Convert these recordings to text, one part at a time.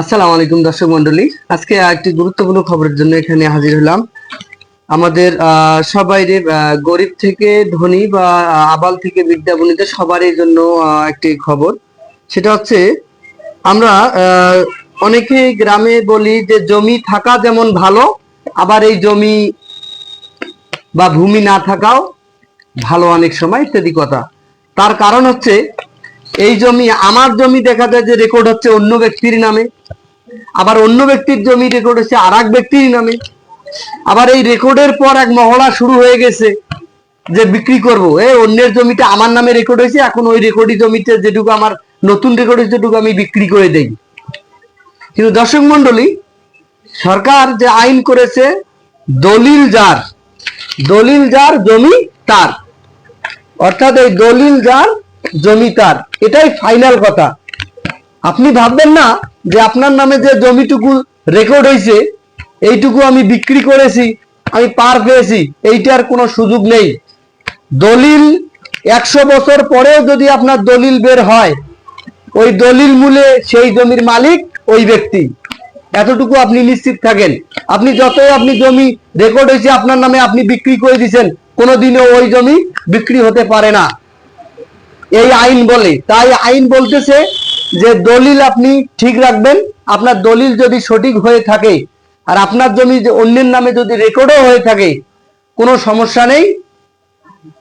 আসসালামু আলাইকুম দর্শক মন্ডলী আজকে একটি গুরুত্বপূর্ণ খবরের জন্য এখানে হাজির হলাম। আমাদের আহ, সবাইরে গরিব থেকে ধনী বা আবাল থেকে বিদ্যা বনিতা সবারই জন্য একটি খবর। সেটা হচ্ছে আমরা অনেকে গ্রামে বলি যে জমি থাকা যেমন ভালো আবার এই জমি বা ভূমি না থাকাও ভালো অনেক সময় ইত্যাদি কথা। তার কারণ হচ্ছে এই জমি আমার জমি দেখা যায় যে রেকর্ড হচ্ছে অন্য ব্যক্তির নামে। আবার অন্য ব্যক্তির জমি রেকর্ড হচ্ছে আর এক ব্যক্তির নামে। আবার এই রেকর্ডের পর এক মহড়া শুরু হয়ে গেছে যে বিক্রি করব। এই অন্যের জমিটা আমার নামে রেকর্ড হয়েছে, এখন ওই রেকর্ডি জমিতে যেটুকু আমার নতুন রেকর্ড হয়েছে যেটুকু আমি বিক্রি করে দেই। কিন্তু দর্শক মন্ডলী সরকার যে আইন করেছে, দলিল যার দলিল যার জমি তার। অর্থাৎ এই দলিল যার, জমি তার। এটাই ফাইনাল কথা। আপনি ভাববেন না যে আপনার নামে যে জমিটুকু রেকর্ড হয়েছে এইটুকু আমি বিক্রি করেছি, আমি পার পেয়েছি এইটার কোনো সুযোগ নেই। দলিল একশো বছর পরেও যদি আপনার দলিল বের হয়, ওই দলিল মূলে সেই জমির মালিক ওই ব্যক্তি। এতটুকু আপনি নিশ্চিত থাকেন। আপনি যত আপনি জমি রেকর্ড হয়েছে আপনার নামে আপনি বিক্রি করে দিয়েছেন কোনোদিনও ওই জমি বিক্রি হতে পারে না। এই আইন বলে, তাই আইন বলতেছে যে দলিল আপনি ঠিক রাখবেন, আপনার দলিল যদি সঠিক হয়ে থাকে, আর আপনার জমি অন্যের নামে যদি রেকর্ডও হয়ে থাকে, কোনো সমস্যা নেই।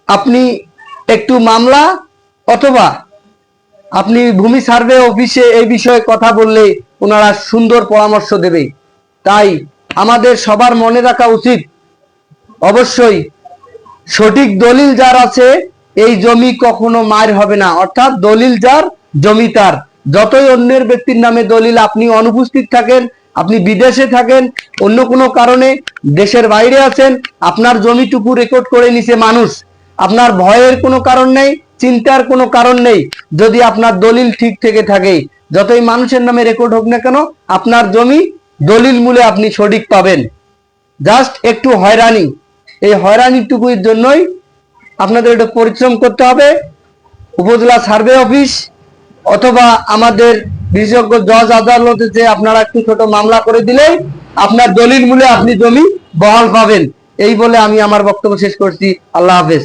আপনি একটু মামলা অথবা আপনি ভূমি সার্ভে অফিসে এই বিষয়ে কথা বললে ওনারা সুন্দর পরামর্শ দেবে। তাই আমাদের সবার মনে রাখা উচিত, অবশ্যই সঠিক দলিল যার আছে, এই জমি কখনো মায়ের হবে না। অর্থাৎ দলিল যার, জমি তার। যতই অন্যের ব্যক্তির নামে দলিল আপনি অনুপস্থিত থাকেন, আপনি বিদেশে থাকেন, অন্য কোনো কারণে দেশের বাইরে আছেন, আপনার জমিটুকু রেকর্ড করে নিছে মানুষ। আপনার ভয়ের কোনো কারণ নেই, চিন্তার কোনো কারণ নেই, যদি আপনার দলিল ঠিক থেকে থাকে। যতই মানুষের নামে রেকর্ড হোক না কেন, আপনার জমি দলিল মূলে আপনি সঠিক পাবেন। জাস্ট একটু হয়রানি। এই হয়রানিটুকুর জন্যই আপনাদের একটু পরিশ্রম করতে হবে। উপজেলা সার্ভে অফিস অথবা আমাদের বিশেষজ্ঞ জজ আদালতে যে আপনারা একটু ছোট মামলা করে দিলেই আপনার দলিল মূলে আপনি জমি বহাল পাবেন। এই বলে আমি আমার বক্তব্য শেষ করছি। আল্লাহ হাফেজ।